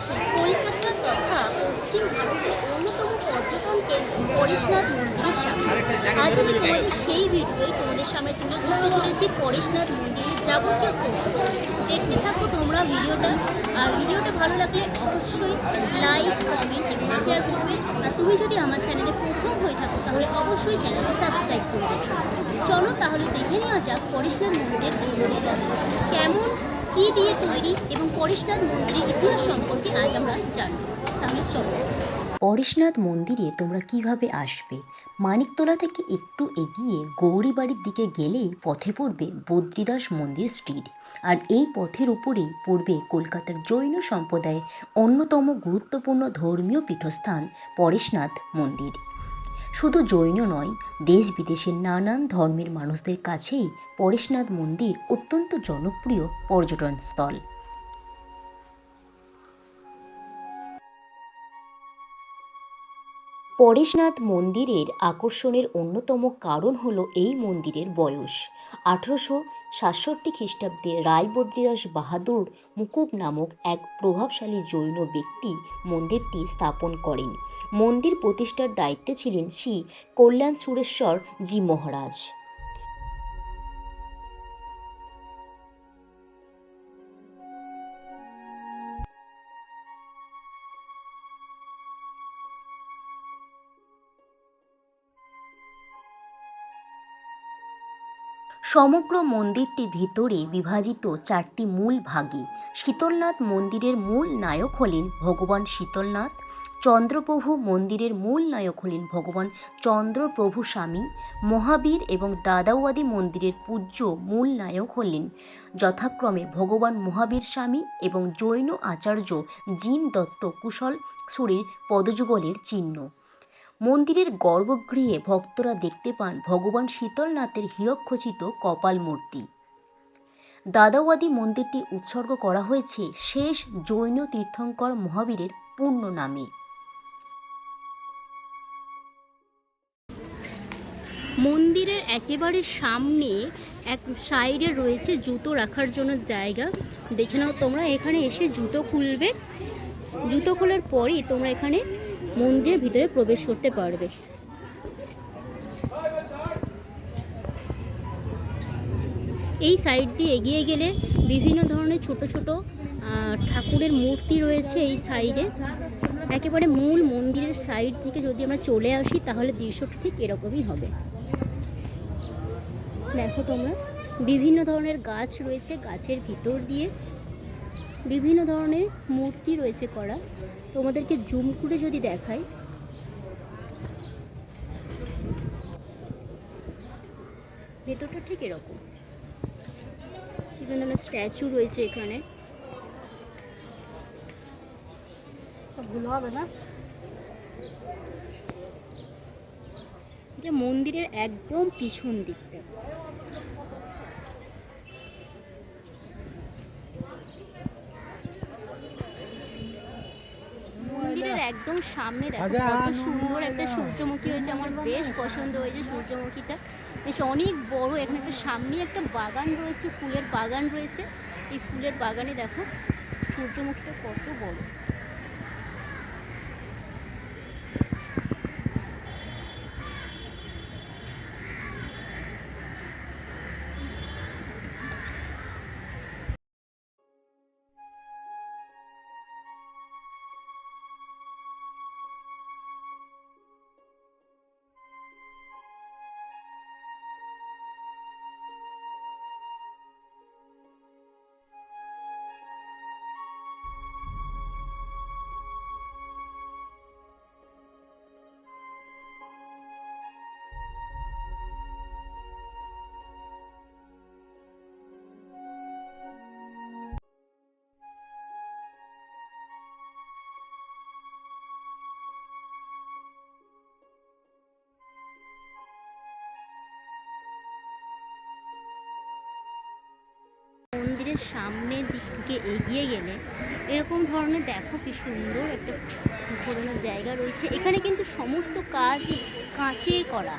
আছি কলকাতা তথা পশ্চিম ভারতের অন্যতম পর্যটন কেন্দ্র পরেশনাথ মন্দিরের সামনে। আজ আমি তোমাদের সেই ভিডিওই তোমাদের সামনে তুলে ধরতে চলেছি পরেশনাথ মন্দিরের যাবতীয় তথ্য। দেখতে থাকো তোমরা ভিডিওটা, আর ভিডিওটা ভালো লাগলে অবশ্যই লাইক, কমেন্ট এবং শেয়ার করবে। আর তুমি যদি আমার চ্যানেলে প্রথম হয়ে থাকো, তাহলে অবশ্যই চ্যানেলটি সাবস্ক্রাইব করে দেবে। চলো তাহলে দেখে নেওয়া যাক পরেশনাথ মন্দিরের কেমন কী দিয়ে তৈরি এবং পরেশনাথ মন্দিরের ইতিহাস সম্পর্কে আজ আমরা জানব। তাহলে চলো। পরেশনাথ মন্দিরে তোমরা কীভাবে আসবে? মানিকতলা থেকে একটু এগিয়ে গৌরীবাড়ির দিকে গেলেই পথে পড়বে বদ্রীদাস মন্দির স্ট্রিট। আর এই পথের উপরেই পড়বে কলকাতার জৈন সম্প্রদায়ের অন্যতম গুরুত্বপূর্ণ ধর্মীয় পীঠস্থান পরেশনাথ মন্দির। শুধু জৈন নয়, দেশ বিদেশের নানান ধর্মের মানুষদের কাছেই পরেশনাথ মন্দির অত্যন্ত জনপ্রিয় পর্যটন স্থল পরেশনাথ মন্দিরের আকর্ষণের অন্যতম কারণ হল এই মন্দিরের বয়স। আঠারোশো সাতষট্টি খ্রিস্টাব্দে রায় বদ্রীদাস বাহাদুর মুকুব নামক এক প্রভাবশালী জৈন ব্যক্তি মন্দিরটি স্থাপন করেন। মন্দির প্রতিষ্ঠার দায়িত্বে ছিলেন শ্রী কল্যাণ সুরেশ্বর জি মহারাজ। সমগ্র মন্দিরটি ভিতরে বিভাজিত চারটি মূল ভাগে শীতলনাথ মন্দিরের মূল নায়ক হলেন ভগবান শীতলনাথ, চন্দ্রপ্রভু মন্দিরের মূল নায়ক হলেন ভগবান চন্দ্রপ্রভু স্বামী, মহাবীর এবং দাদাওয়াদি মন্দিরের পূজ্য মূল নায়ক হলেন। যথাক্রমে ভগবান মহাবীর স্বামী এবং জৈন আচার্য জিন দত্ত কুশল সুরের পদযুগলের চিহ্ন। মন্দিরের গর্ভগৃহে ভক্তরা দেখতে পান ভগবান শীতলনাথের হীরকখচিত কপাল মূর্তি। দাদাওয়াদি মন্দিরটি উৎসর্গ করা হয়েছে শেষ জৈন তীর্থঙ্কর মহাবীরের পূর্ণ নামে। মন্দিরের একেবারে সামনে এক সাইডে রয়েছে জুতো রাখার জন্য জায়গা। দেখে নাও তোমরা, এখানে এসে জুতো খুলবে। জুতো খোলার পরেই তোমরা এখানে মন্দিরের ভিতরে প্রবেশ করতে পারবে। এই সাইড দিয়ে এগিয়ে গেলে বিভিন্ন ধরনের ছোট ছোট ঠাকুরের মূর্তি রয়েছে এই সাইডে একেবারে মূল মন্দিরের সাইড থেকে যদি আমরা চলে আসি, তাহলে দৃশ্যটা ঠিক এরকমই হবে। দেখো তোমরা, বিভিন্ন ধরনের গাছ রয়েছে গাছের ভিতর দিয়ে। বিভিন্ন ধরনের মূর্তি রয়েছে করা। তোমাদেরকে জুম করে যদি দেখাই। ভেতরটা ঠিক এরকম। বিভিন্ন ধরনের স্ট্যাচু রয়েছে এখানে। ভুল হবে না? এটা মন্দিরের একদম পিছন দিকটা মন্দিরের একদম সামনে দেখো কত সুন্দর একটা সূর্যমুখী হয়েছে। আমার বেশ পছন্দ হয়েছে সূর্যমুখীটা। বেশ অনেক বড় এখানে একটা সামনে একটা বাগান রয়েছে ফুলের বাগান রয়েছে। এই ফুলের বাগানে দেখো সূর্যমুখীটা কত বড়। মন্দিরের সামনের দিক থেকে এগিয়ে গেলে এরকম ধরনের দেখো কি সুন্দর একটা পুরোনো জায়গা রয়েছে। এখানে কিন্তু সমস্ত কাজই কাঁচের করা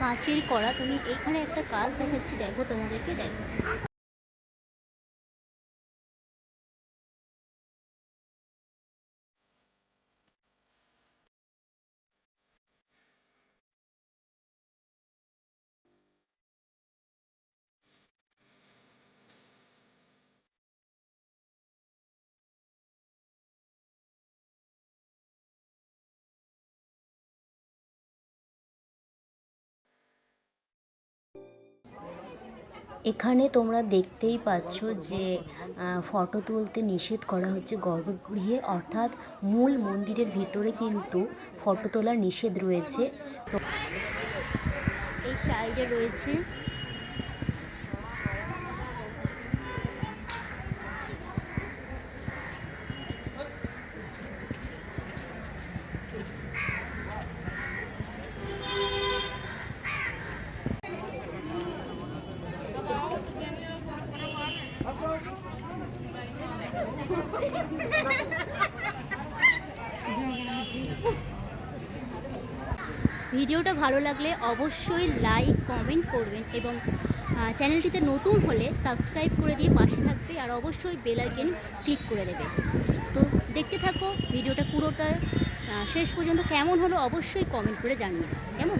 কাঁচের করা তুমি এখানে একটা কাজ দেখাচ্ছি। দেখো তোমাদেরকে, দেখো। এখানে তোমরা দেখতেই পাচ্ছ যে ফটো তুলতে নিষেধ করা হচ্ছে গর্ভগৃহে। অর্থাৎ মূল মন্দিরের ভিতরে কিন্তু ফটো তোলার নিষেধ রয়েছে। তো এই সাইডে রয়েছে ভিডিওটা ভালো লাগলে অবশ্যই লাইক, কমেন্ট করবেন এবং চ্যানেলটিতে নতুন হলে সাবস্ক্রাইব করে দিয়ে পাশে থাকবে আর অবশ্যই বেল আইকন ক্লিক করে দেবে। তো দেখতে থাকো, ভিডিওটা পুরোটা শেষ পর্যন্ত কেমন হলো অবশ্যই কমেন্ট করে জানিয়ে কেমন?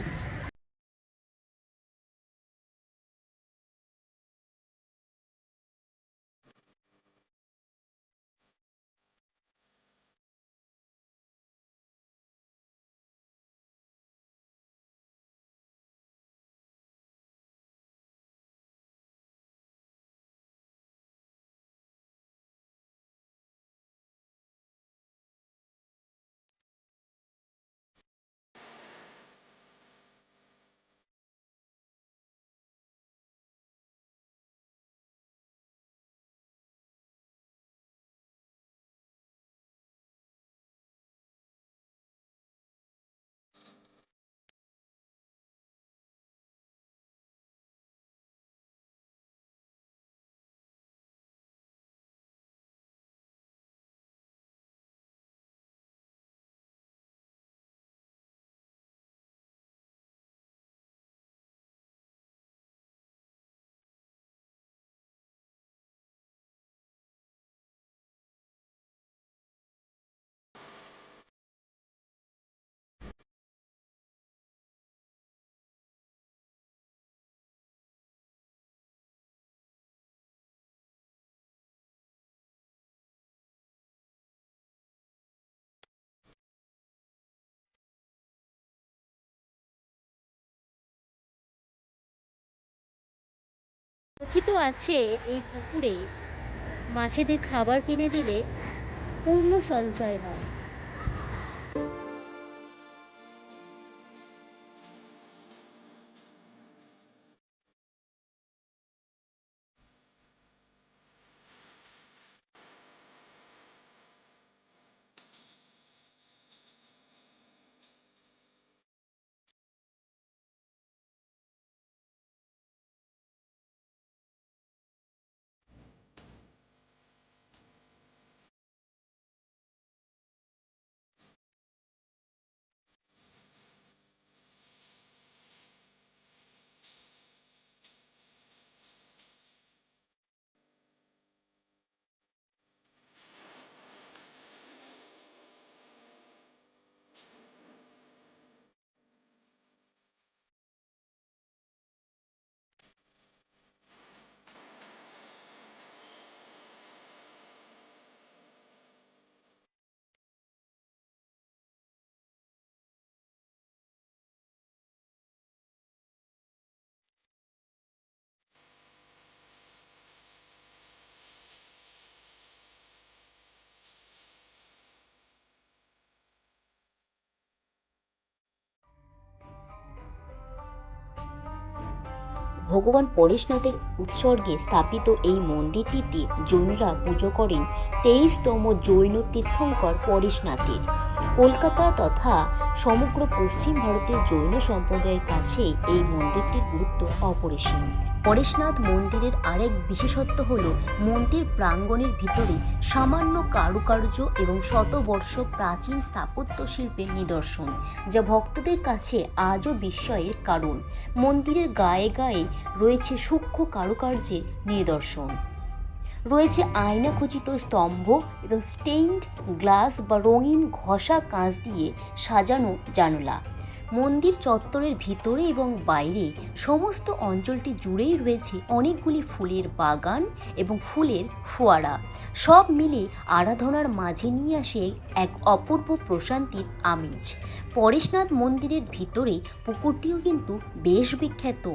কথিত আছে এই পুকুরে মাছেদের খাবার কিনে দিলে পূর্ণ সঞ্চয় হয়। ভগবান পরেশনাথের উৎসর্গে স্থাপিত এই মন্দিরটিতে জৈনরা পুজো করেন তেইশতম জৈন তীর্থঙ্কর পরেশনাথের। কলকাতা তথা সমগ্র পশ্চিম ভারতের জৈন সম্প্রদায়ের কাছে এই মন্দিরটির গুরুত্ব অপরিসীম। পরেশনাথ মন্দিরের আরেক বিশেষত্ব হল মন্দির প্রাঙ্গণের ভিতরে সামান্য কারুকার্য এবং শতবর্ষ প্রাচীন স্থাপত্য শিল্পের নিদর্শন, যা ভক্তদের কাছে আজও বিস্ময়ের কারণ। মন্দিরের গায়ে গায়ে রয়েছে সূক্ষ্ম কারুকার্যের নিদর্শন। রয়েছে আয়না খচিত স্তম্ভ এবং স্টেইনড গ্লাস বা রঙিন ঘষা কাঁচ দিয়ে সাজানো জানলা। মন্দির চত্বরের ভিতরে এবং বাইরে সমস্ত অঞ্চলটি জুড়েই রয়েছে অনেকগুলি ফুলের বাগান এবং ফুলের ফোয়ারা। সব মিলে আরাধনার মাঝে নিয়ে আসে এক অপূর্ব প্রশান্তির আমেজ। পরেশনাথ মন্দিরের ভিতরে পুকুরটিও কিন্তু বেশ বিখ্যাত।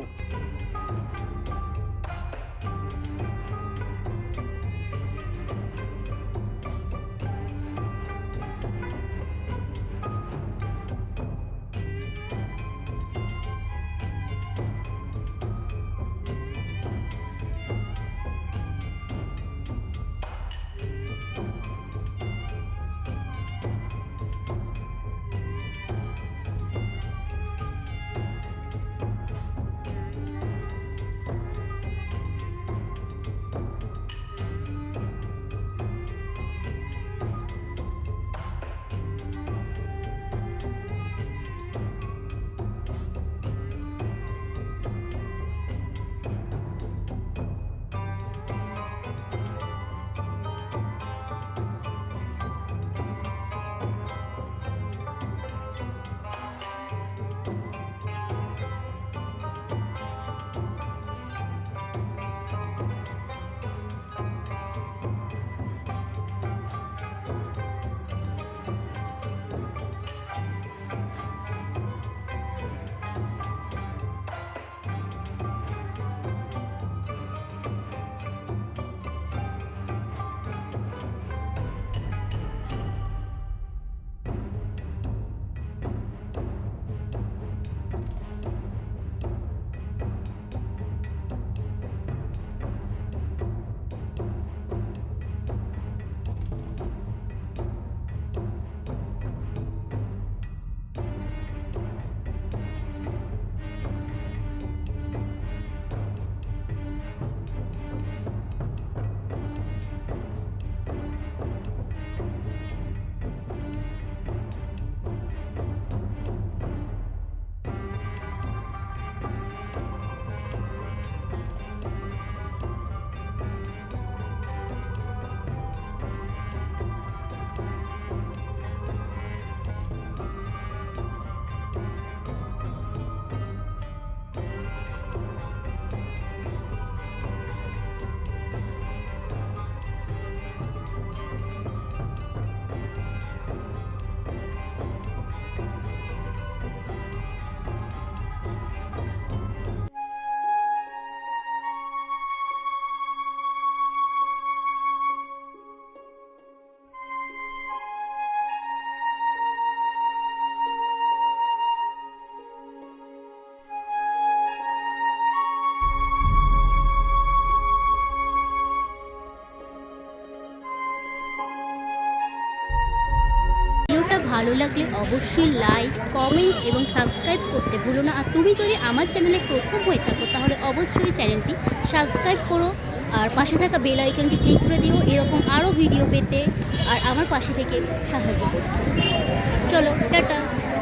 ভালো লাগলে অবশ্যই লাইক কমেন্ট এবং সাবস্ক্রাইব করতে ভুলো না। আর তুমি যদি আমার চ্যানেলে প্রথম হয়ে থাকো, তাহলে অবশ্যই চ্যানেলটি সাবস্ক্রাইব করো আর পাশে থাকা বেল আইকনটি ক্লিক করে দিও। এরকম আরও ভিডিও পেতে আর আমার পাশে থেকে সাহায্য করো চলো, টাটা।